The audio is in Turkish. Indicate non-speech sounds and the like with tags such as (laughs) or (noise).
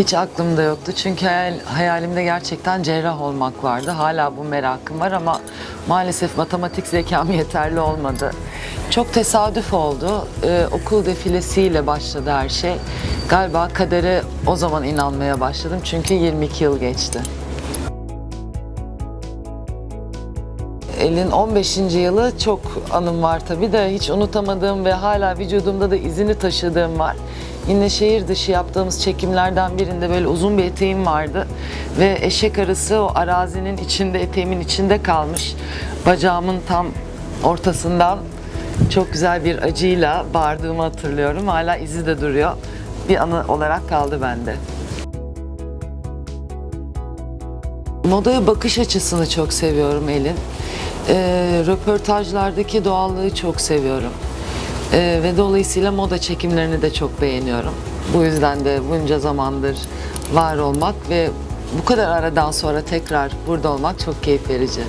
Hiç aklımda yoktu çünkü hayal, hayalimde gerçekten cerrah olmak vardı. Hala bu merakım var ama maalesef matematik zekam (laughs) yeterli olmadı. Çok tesadüf oldu. Ee, okul defilesiyle başladı her şey. Galiba kadere o zaman inanmaya başladım çünkü 22 yıl geçti. Elin 15. yılı çok anım var tabii de hiç unutamadığım ve hala vücudumda da izini taşıdığım var. Yine şehir dışı yaptığımız çekimlerden birinde böyle uzun bir eteğim vardı ve eşek arısı o arazinin içinde eteğimin içinde kalmış. Bacağımın tam ortasından çok güzel bir acıyla bağırdığımı hatırlıyorum. Hala izi de duruyor. Bir anı olarak kaldı bende. Modaya bakış açısını çok seviyorum Elin. Ee, röportajlardaki doğallığı çok seviyorum. Ee, ve dolayısıyla moda çekimlerini de çok beğeniyorum. Bu yüzden de bunca zamandır var olmak ve bu kadar aradan sonra tekrar burada olmak çok keyif verici.